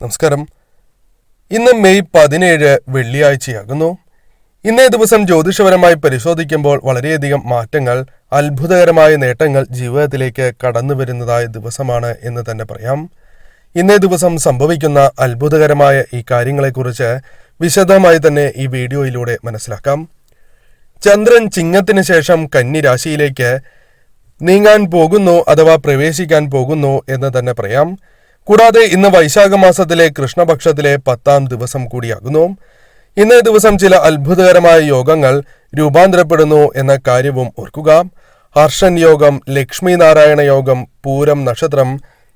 നമസ്കാരം. ഇന്ന് മെയ് പതിനേഴ് വെള്ളിയാഴ്ചയാകുന്നു. ഇന്നേ ദിവസം ജ്യോതിഷപരമായി പരിശോധിക്കുമ്പോൾ വളരെയധികം മാറ്റങ്ങൾ അത്ഭുതകരമായ നേട്ടങ്ങൾ ജീവിതത്തിലേക്ക് കടന്നു വരുന്നതായ ദിവസമാണ് എന്ന് തന്നെ പറയാം. ഇന്നേ ദിവസം സംഭവിക്കുന്ന അത്ഭുതകരമായ ഈ കാര്യങ്ങളെക്കുറിച്ച് വിശദമായി തന്നെ ഈ വീഡിയോയിലൂടെ മനസ്സിലാക്കാം. ചന്ദ്രൻ ചിങ്ങത്തിന് ശേഷം കന്നി രാശിയിലേക്ക് നീങ്ങാൻ പോകുന്നു അഥവാ പ്രവേശിക്കാൻ പോകുന്നു എന്ന് തന്നെ പറയാം. കൂടാതെ ഇന്ന് വൈശാഖ മാസത്തിലെ കൃഷ്ണപക്ഷത്തിലെ പത്താം ദിവസം കൂടിയാകുന്നു. ഇന്നേ ദിവസം ചില അത്ഭുതകരമായ യോഗങ്ങൾ രൂപാന്തരപ്പെടുന്നു എന്ന കാര്യവും ഓർക്കുക. ഹർഷൻ യോഗം ലക്ഷ്മി നാരായണ യോഗം പൂരം നക്ഷത്രം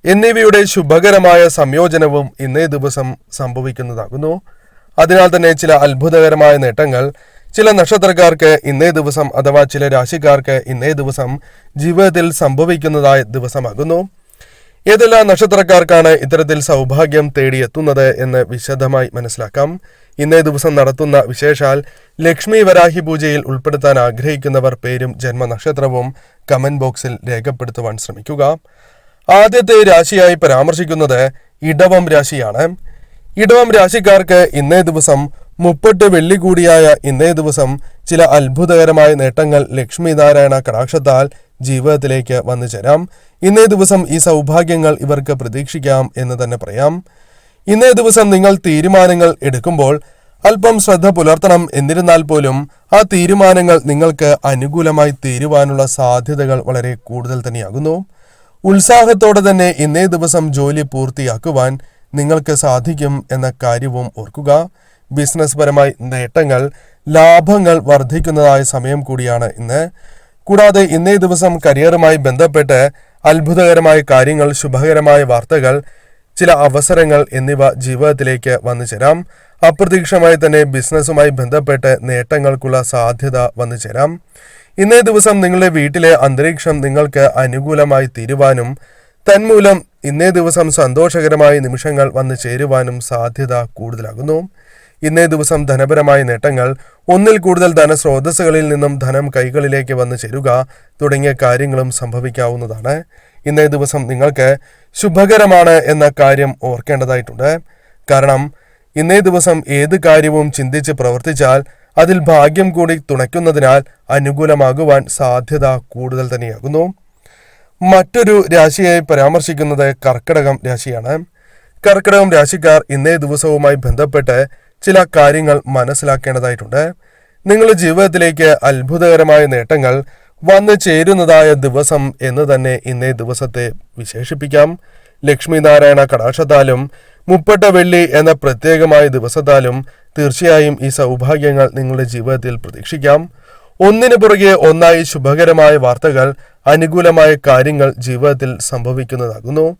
എന്നിവയുടെ ശുഭകരമായ സംയോജനവും ഇന്നേ ദിവസം സംഭവിക്കുന്നതാകുന്നു. അതിനാൽ തന്നെ ചില അത്ഭുതകരമായ നേട്ടങ്ങൾ ചില നക്ഷത്രക്കാർക്ക് ഇന്നേ ദിവസം അഥവാ ചില രാശിക്കാർക്ക് ഇന്നേ ദിവസം ജീവിതത്തിൽ സംഭവിക്കുന്നതായ ദിവസമാകുന്നു. ഏതെല്ലാം നക്ഷത്രക്കാർക്കാണ് ഇത്തരത്തിൽ സൗഭാഗ്യം തേടിയെത്തുന്നത് എന്ന് വിശദമായി മനസ്സിലാക്കാം. ഇന്നേ ദിവസം നടത്തുന്ന വിശേഷാൽ ലക്ഷ്മി വരാഹി പൂജയിൽ ഉൾപ്പെടുത്താൻ ആഗ്രഹിക്കുന്നവർ പേരും ജന്മനക്ഷത്രവും കമന്റ് ബോക്സിൽ രേഖപ്പെടുത്തുവാൻ ശ്രമിക്കുക. ആദ്യത്തെ രാശിയായി പരാമർശിക്കുന്നത് ഇടവം രാശിയാണ്. ഇടവം രാശിക്കാർക്ക് ഇന്നേ ദിവസം മുപ്പട്ട് വെള്ളി കൂടിയായ ഇന്നേ ദിവസം ചില അത്ഭുതകരമായ നേട്ടങ്ങൾ ലക്ഷ്മി നാരായണ കടാക്ഷത്താൽ ജീവിതത്തിലേക്ക് വന്നു ചേരാം ഇന്നേ ദിവസം ഈ സൗഭാഗ്യങ്ങൾ ഇവർക്ക് പ്രതീക്ഷിക്കാം എന്ന് തന്നെ പറയാം. ഇന്നേ ദിവസം നിങ്ങൾ തീരുമാനങ്ങൾ എടുക്കുമ്പോൾ അല്പം ശ്രദ്ധ പുലർത്തണം. എന്നിരുന്നാൽ പോലും ആ തീരുമാനങ്ങൾ നിങ്ങൾക്ക് അനുകൂലമായി തീരുവാനുള്ള സാധ്യതകൾ വളരെ കൂടുതൽ തന്നെയാകുന്നു. ഉത്സാഹത്തോടെ തന്നെ ഇന്നേ ദിവസം ജോലി പൂർത്തിയാക്കുവാൻ നിങ്ങൾക്ക് സാധിക്കും എന്ന കാര്യവും ഓർക്കുക. ബിസിനസ് പരമായി നേട്ടങ്ങൾ ലാഭങ്ങൾ വർദ്ധിക്കുന്നതായ സമയം കൂടിയാണ് ഇന്ന്. കൂടാതെ ഇന്നേ ദിവസം കരിയറുമായി ബന്ധപ്പെട്ട് അത്ഭുതകരമായ കാര്യങ്ങൾ ശുഭകരമായ വാർത്തകൾ ചില അവസരങ്ങൾ എന്നിവ ജീവിതത്തിലേക്ക് വന്നു ചേരാം. അപ്രതീക്ഷിതമായി തന്നെ ബിസിനസ്സുമായി ബന്ധപ്പെട്ട് നേട്ടങ്ങൾക്കുള്ള സാധ്യത വന്നു ചേരാം. ഇന്നേ ദിവസം നിങ്ങളുടെ വീട്ടിലെ അന്തരീക്ഷം നിങ്ങൾക്ക് അനുകൂലമായി തീരുവാനും തന്മൂലം ഇന്നേ ദിവസം സന്തോഷകരമായ നിമിഷങ്ങൾ വന്നു ചേരുവാനും സാധ്യത കൂടുതലാകുന്നു. ഇന്നേ ദിവസം ധനപരമായ നേട്ടങ്ങൾ ഒന്നിൽ കൂടുതൽ ധനസ്രോതസ്സുകളിൽ നിന്നും ധനം കൈകളിലേക്ക് വന്നു ചേരുക തുടങ്ങിയ കാര്യങ്ങളും സംഭവിക്കാവുന്നതാണ്. ഇന്നേ ദിവസം നിങ്ങൾക്ക് ശുഭകരമാണ് എന്ന കാര്യം ഓർക്കേണ്ടതായിട്ടുണ്ട്. കാരണം ഇന്നേ ദിവസം ഏത് കാര്യവും ചിന്തിച്ച് പ്രവർത്തിച്ചാൽ അതിൽ ഭാഗ്യം കൂടി തുണയ്ക്കുന്നതിനാൽ അനുകൂലമാകുവാൻ സാധ്യത കൂടുതൽ തന്നെയാകുന്നു. മറ്റൊരു രാശിയെ പരാമർശിക്കുന്നത് കർക്കിടകം രാശിയാണ്. കർക്കിടകം രാശിക്കാർ ഇന്നേ ദിവസവുമായി ബന്ധപ്പെട്ട് ചില കാര്യങ്ങൾ മനസ്സിലാക്കേണ്ടതായിട്ടുണ്ട്. നിങ്ങളുടെ ജീവിതത്തിലേക്ക് അത്ഭുതകരമായ നേട്ടങ്ങൾ വന്നു ചേരുന്നതായ ദിവസം എന്ന് തന്നെ ഇന്നേ ദിവസത്തെ വിശേഷിപ്പിക്കാം. ലക്ഷ്മി നാരായണ കടാക്ഷത്താലും മുപ്പട്ട വെള്ളി എന്ന പ്രത്യേകമായ ദിവസത്താലും തീർച്ചയായും ഈ സൗഭാഗ്യങ്ങൾ നിങ്ങളുടെ ജീവിതത്തിൽ പ്രതീക്ഷിക്കാം. ഒന്നിനു പുറകെ ഒന്നായി ശുഭകരമായ വാർത്തകൾ അനുകൂലമായ കാര്യങ്ങൾ ജീവിതത്തിൽ സംഭവിക്കുന്നതാകുന്നു.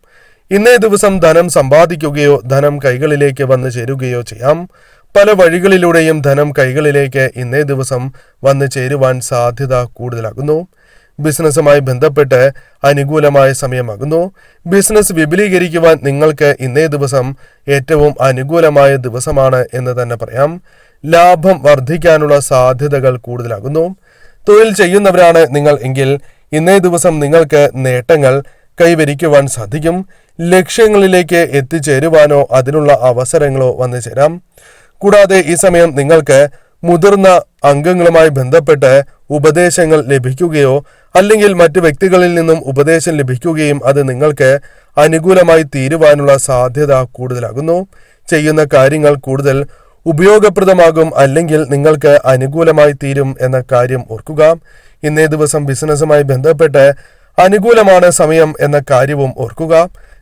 ഇന്നേ ദിവസം ധനം സമ്പാദിക്കുകയോ ധനം കൈകളിലേക്ക് വന്നു ചേരുകയോ ചെയ്യാം. പല വഴികളിലൂടെയും ധനം കൈകളിലേക്ക് ഇന്നേ ദിവസം വന്നു ചേരുവാൻ സാധ്യത കൂടുതലാകുന്നു. ബിസിനസ്സുമായി ബന്ധപ്പെട്ട് അനുകൂലമായ സമയമാകുന്നു. ബിസിനസ് വിപുലീകരിക്കുവാൻ നിങ്ങൾക്ക് ഇന്നേ ദിവസം ഏറ്റവും അനുകൂലമായ ദിവസമാണ് എന്ന് തന്നെ പറയാം. ലാഭം വർദ്ധിക്കാനുള്ള സാധ്യതകൾ കൂടുതലാകുന്നു. തൊഴിൽ ചെയ്യുന്നവരാണ് നിങ്ങൾ എങ്കിൽ ഇന്നേ ദിവസം നിങ്ങൾക്ക് നേട്ടങ്ങൾ കൈവരിക്കുവാൻ സാധിക്കും. ലക്ഷ്യങ്ങളിലേക്ക് എത്തിച്ചേരുവാനോ അതിനുള്ള അവസരങ്ങളോ വന്നു ചേരാം കൂടാതെ ഈ സമയം നിങ്ങൾക്ക് മുതിർന്ന അംഗങ്ങളുമായി ബന്ധപ്പെട്ട് ഉപദേശങ്ങൾ ലഭിക്കുകയോ അല്ലെങ്കിൽ മറ്റു വ്യക്തികളിൽ നിന്നും ഉപദേശം ലഭിക്കുകയും അത് നിങ്ങൾക്ക് അനുകൂലമായി തീരുവാനുള്ള സാധ്യത കൂടുതലാകുന്നു. ചെയ്യുന്ന കാര്യങ്ങൾ കൂടുതൽ ഉപയോഗപ്രദമാകും അല്ലെങ്കിൽ നിങ്ങൾക്ക് അനുകൂലമായി തീരും എന്ന കാര്യം ഓർക്കുക. ഇന്നേ ദിവസം ബിസിനസ്സുമായി ബന്ധപ്പെട്ട് അനുകൂലമാണ് സമയം എന്ന കാര്യവും ഓർക്കുക.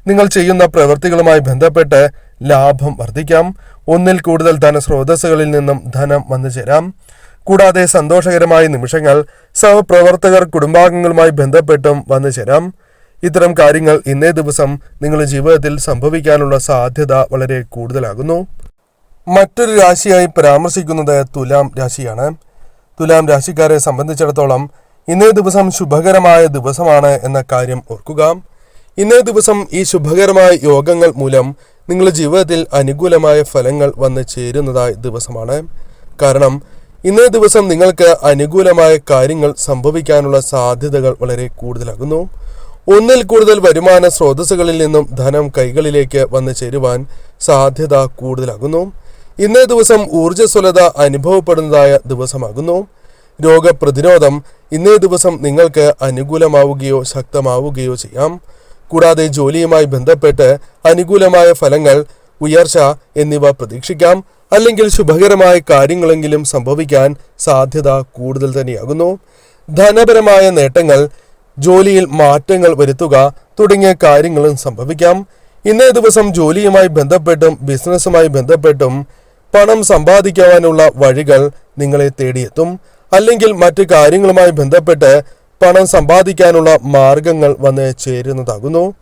നിങ്ങൾ ചെയ്യുന്ന പ്രവൃത്തികളുമായി ബന്ധപ്പെട്ട് ലാഭം വർദ്ധിക്കാം. ഒന്നിൽ കൂടുതൽ ധനസ്രോതസ്സുകളിൽ നിന്നും ധനം വന്നു ചേരാം. കൂടാതെ സന്തോഷകരമായ നിമിഷങ്ങൾ സഹപ്രവർത്തകർ കുടുംബാംഗങ്ങളുമായി ബന്ധപ്പെട്ടും വന്നു ചേരാം. ഇത്തരം കാര്യങ്ങൾ ഇന്നേ ദിവസം നിങ്ങളുടെ ജീവിതത്തിൽ സംഭവിക്കാനുള്ള സാധ്യത വളരെ കൂടുതലാകുന്നു. മറ്റൊരു രാശിയായി പരാമർശിക്കുന്നത് തുലാം രാശിയാണ്. തുലാം രാശിക്കാരെ സംബന്ധിച്ചിടത്തോളം ഇന്നേ ദിവസം ശുഭകരമായ ദിവസമാണ് എന്ന കാര്യം ഓർക്കുക. ഇന്നേ ദിവസം ഈ ശുഭകരമായ യോഗങ്ങൾ മൂലം നിങ്ങളുടെ ജീവിതത്തിൽ അനുകൂലമായ ഫലങ്ങൾ വന്ന് ചേരുന്നതായ ദിവസമാണ്. കാരണം ഇന്നേ ദിവസം നിങ്ങൾക്ക് അനുകൂലമായ കാര്യങ്ങൾ സംഭവിക്കാനുള്ള സാധ്യതകൾ വളരെ കൂടുതലാകുന്നു. ഒന്നിൽ കൂടുതൽ വരുമാന സ്രോതസ്സുകളിൽ നിന്നും ധനം കൈകളിലേക്ക് വന്നു ചേരുവാൻ സാധ്യത കൂടുതലാകുന്നു. ഇന്നേ ദിവസം ഊർജസ്വലത അനുഭവപ്പെടുന്നതായ ദിവസമാകുന്നു. രോഗപ്രതിരോധം ഇന്നേ ദിവസം നിങ്ങൾക്ക് അനുകൂലമാവുകയോ ശക്തമാവുകയോ ചെയ്യാം. കൂടാതെ ജോലിയുമായി ബന്ധപ്പെട്ട് അനുകൂലമായ ഫലങ്ങൾ ഉയർച്ച എന്നിവ പ്രതീക്ഷിക്കാം. അല്ലെങ്കിൽ ശുഭകരമായ കാര്യങ്ങളെങ്കിലും സംഭവിക്കാൻ സാധ്യത കൂടുതൽ തന്നെയാകുന്നു. ധനപരമായ നേട്ടങ്ങൾ ജോലിയിൽ മാറ്റങ്ങൾ വരുത്തുക തുടങ്ങിയ കാര്യങ്ങളും സംഭവിക്കാം. ഇന്നേ ദിവസം ജോലിയുമായി ബന്ധപ്പെട്ടും ബിസിനസ്സുമായി ബന്ധപ്പെട്ടും പണം സമ്പാദിക്കുവാനുള്ള വഴികൾ നിങ്ങളെ തേടിയെത്തും. അല്ലെങ്കിൽ മറ്റു കാര്യങ്ങളുമായി ബന്ധപ്പെട്ട് പണം സമ്പാദിക്കാനുള്ള മാർഗങ്ങൾ വന്ന് ചേരുന്നതാകുന്നു.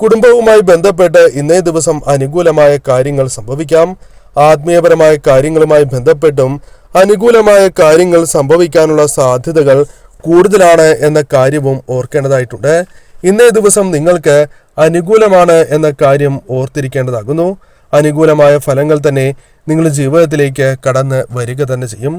കുടുംബവുമായി ബന്ധപ്പെട്ട് ഇന്നേ ദിവസം അനുകൂലമായ കാര്യങ്ങൾ സംഭവിക്കാം. ആത്മീയപരമായ കാര്യങ്ങളുമായി ബന്ധപ്പെട്ടും അനുകൂലമായ കാര്യങ്ങൾ സംഭവിക്കാനുള്ള സാധ്യതകൾ കൂടുതലാണ് എന്ന കാര്യവും ഓർക്കേണ്ടതായിട്ടുണ്ട്. ഇന്നേ ദിവസം നിങ്ങൾക്ക് അനുകൂലമാണ് എന്ന കാര്യം ഓർത്തിരിക്കേണ്ടതാകുന്നു. അനുകൂലമായ ഫലങ്ങൾ തന്നെ നിങ്ങളുടെ ജീവിതത്തിലേക്ക് കടന്ന് വരിക തന്നെ ചെയ്യും.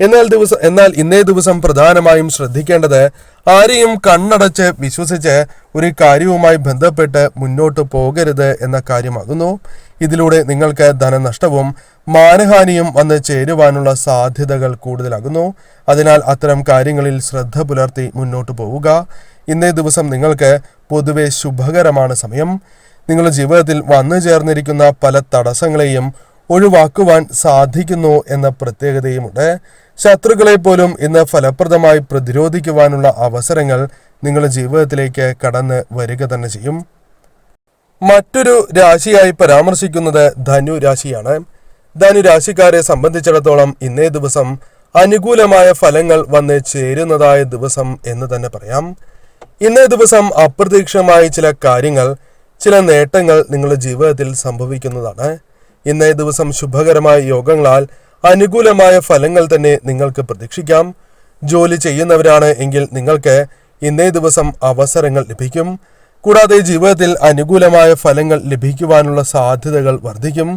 എന്നാൽ ദിവസം എന്നാൽ ഇന്നേ ദിവസം പ്രധാനമായും ശ്രദ്ധിക്കേണ്ടത് ആരെയും കണ്ണടച്ച് വിശ്വസിച്ച് ഒരു കാര്യവുമായി ബന്ധപ്പെട്ട് മുന്നോട്ട് പോകരുത് എന്ന കാര്യമാകുന്നു. ഇതിലൂടെ നിങ്ങൾക്ക് ധനനഷ്ടവും മാനഹാനിയും വന്ന് ചേരുവാനുള്ള സാധ്യതകൾ കൂടുതലാകുന്നു. അതിനാൽ അത്തരം കാര്യങ്ങളിൽ ശ്രദ്ധ പുലർത്തി മുന്നോട്ട് പോവുക. ഇന്നേ ദിവസം നിങ്ങൾക്ക് പൊതുവെ ശുഭകരമാണ് സമയം. നിങ്ങളുടെ ജീവിതത്തിൽ വന്നു ചേർന്നിരിക്കുന്ന പല തടസ്സങ്ങളെയും ഒഴിവാക്കുവാൻ സാധിക്കുന്നു എന്ന പ്രത്യേകതയുമുണ്ട്. ശത്രുക്കളെ പോലും ഇന്ന് ഫലപ്രദമായി പ്രതിരോധിക്കുവാനുള്ള അവസരങ്ങൾ നിങ്ങളുടെ ജീവിതത്തിലേക്ക് കടന്ന് വരിക തന്നെ ചെയ്യും. മറ്റൊരു രാശിയായി പരാമർശിക്കുന്നത് ധനു രാശിയാണ്. ധനു രാശിക്കാരെ സംബന്ധിച്ചിടത്തോളം ഇന്നേ ദിവസം അനുകൂലമായ ഫലങ്ങൾ വന്ന് ചേരുന്നതായ ദിവസം എന്ന് തന്നെ പറയാം. ഇന്നേ ദിവസം അപ്രതീക്ഷിതമായ ചില കാര്യങ്ങൾ ചില നേട്ടങ്ങൾ നിങ്ങളുടെ ജീവിതത്തിൽ സംഭവിക്കുന്നതാണ്. ഇന്നേ ദിവസം ശുഭകരമായ യോഗങ്ങളാൽ അനുകൂലമായ ഫലങ്ങൾ തന്നെ നിങ്ങൾക്ക് പ്രതീക്ഷിക്കാം. ജോലി ചെയ്യുന്നവരാണ് എങ്കിൽ നിങ്ങൾക്ക് ഇന്നേ ദിവസം അവസരങ്ങൾ ലഭിക്കും. കൂടാതെ ജീവിതത്തിൽ അനുകൂലമായ ഫലങ്ങൾ ലഭിക്കുവാനുള്ള സാധ്യതകൾ വർദ്ധിക്കും.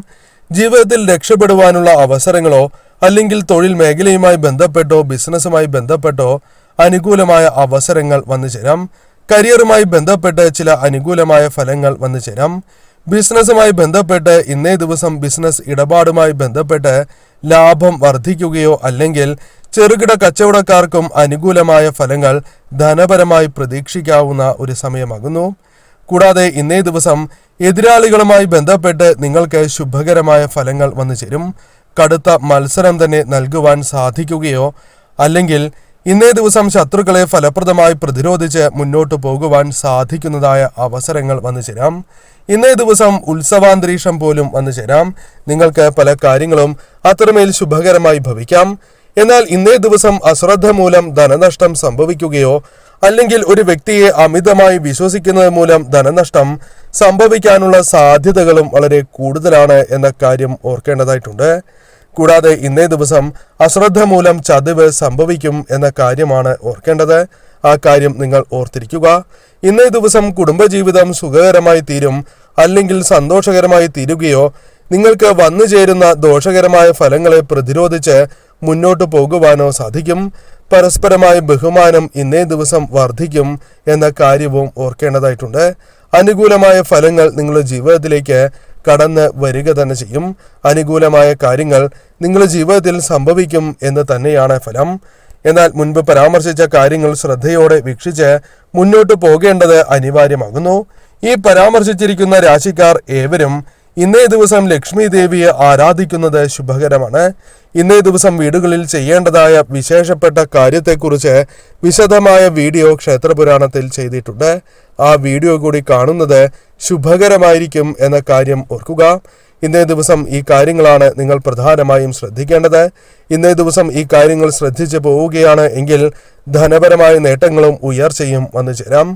ജീവിതത്തിൽ രക്ഷപ്പെടുവാനുള്ള അവസരങ്ങളോ അല്ലെങ്കിൽ തൊഴിൽ മേഖലയുമായി ബന്ധപ്പെട്ടോ ബിസിനസ്സുമായി ബന്ധപ്പെട്ടോ അനുകൂലമായ അവസരങ്ങൾ വന്നു ചേരാം കരിയറുമായി ബന്ധപ്പെട്ട് ചില അനുകൂലമായ ഫലങ്ങൾ വന്നു ചേരാം. ബിസിനസ്സുമായി ബന്ധപ്പെട്ട് ഇന്നേ ദിവസം ബിസിനസ് ഇടപാടുമായി ബന്ധപ്പെട്ട് ലാഭം വർദ്ധിക്കുകയോ അല്ലെങ്കിൽ ചെറുകിട കച്ചവടക്കാർക്കും അനുകൂലമായ ഫലങ്ങൾ ധനപരമായി പ്രതീക്ഷിക്കാവുന്ന ഒരു സമയമാകുന്നു. കൂടാതെ ഇന്നേ ദിവസം എതിരാളികളുമായി ബന്ധപ്പെട്ട് നിങ്ങൾക്ക് ശുഭകരമായ ഫലങ്ങൾ വന്നു ചേരും. കടുത്ത മത്സരം തന്നെ നൽകുവാൻ സാധിക്കുകയോ അല്ലെങ്കിൽ ഇന്നേ ദിവസം ശത്രുക്കളെ ഫലപ്രദമായി പ്രതിരോധിച്ച് മുന്നോട്ടു പോകുവാൻ സാധിക്കുന്നതായ അവസരങ്ങൾ വന്നു ചേരാം. ഇന്നേ ദിവസം ഉത്സവാന്തരീക്ഷം പോലും വന്നു ചേരാം. നിങ്ങൾക്ക് പല കാര്യങ്ങളും അത്രമേൽ ശുഭകരമായി ഭവിക്കാം. എന്നാൽ ഇന്നേ ദിവസം അശ്രദ്ധ മൂലം ധനനഷ്ടം സംഭവിക്കുകയോ അല്ലെങ്കിൽ ഒരു വ്യക്തിയെ അമിതമായി വിശ്വസിക്കുന്നത് മൂലം ധനനഷ്ടം സംഭവിക്കാനുള്ള സാധ്യതകളും വളരെ കൂടുതലാണ് എന്ന കാര്യം ഓർക്കേണ്ടതായിട്ടുണ്ട്. കൂടാതെ ഇന്നേ ദിവസം അശ്രദ്ധ മൂലം ചതിവ് സംഭവിക്കും എന്ന കാര്യമാണ് ഓർക്കേണ്ടത്. ആ കാര്യം നിങ്ങൾ ഓർത്തിരിക്കുക. ഇന്നേ ദിവസം കുടുംബജീവിതം സുഖകരമായി തീരും അല്ലെങ്കിൽ സന്തോഷകരമായി തീരുകയോ നിങ്ങൾക്ക് വന്നു ചേരുന്ന ദോഷകരമായ ഫലങ്ങളെ പ്രതിരോധിച്ച് മുന്നോട്ട് പോകുവാനോ സാധിക്കും. പരസ്പരമായ ബഹുമാനം ഇന്നേ ദിവസം വർദ്ധിക്കും എന്ന കാര്യവും ഓർക്കേണ്ടതായിട്ടുണ്ട്. അനുകൂലമായ ഫലങ്ങൾ നിങ്ങളുടെ ജീവിതത്തിലേക്ക് കടന്ന് വരിക തന്നെ ചെയ്യും. അനുകൂലമായ കാര്യങ്ങൾ നിങ്ങളുടെ ജീവിതത്തിൽ സംഭവിക്കും എന്ന് തന്നെയാണ് ഫലം. എന്നാൽ മുൻപ് പരാമർശിച്ച കാര്യങ്ങൾ ശ്രദ്ധയോടെ വീക്ഷിച്ച് മുന്നോട്ട് പോകേണ്ടത് അനിവാര്യമാകുന്നു. ഈ പരാമർശിച്ചിരിക്കുന്ന രാശിക്കാർ ഏവരും ഇന്നേ ദിവസം ലക്ഷ്മി ദേവിയെ ആരാധിക്കുന്നത് ശുഭകരമാണ്. ഇന്നേ ദിവസം വീടുകളിൽ ചെയ്യേണ്ടതായ വിശേഷപ്പെട്ട കാര്യത്തെക്കുറിച്ച് വിശദമായ വീഡിയോ ക്ഷേത്രപുരാണത്തിൽ ചെയ്തിട്ടുണ്ട്. ആ വീഡിയോ കൂടി കാണുന്നത് ശുഭകരമായിരിക്കും എന്ന കാര്യം ഓർക്കുക. ഇന്നേ ദിവസം ഈ കാര്യങ്ങളാണ് നിങ്ങൾ പ്രധാനമായും ശ്രദ്ധിക്കേണ്ടത്. ഇന്നേ ദിവസം ഈ കാര്യങ്ങൾ ശ്രദ്ധിച്ചു പോവുകയാണ് എങ്കിൽ ധനപരമായ നേട്ടങ്ങളും ഉയർച്ചയും വന്നു ചേരാം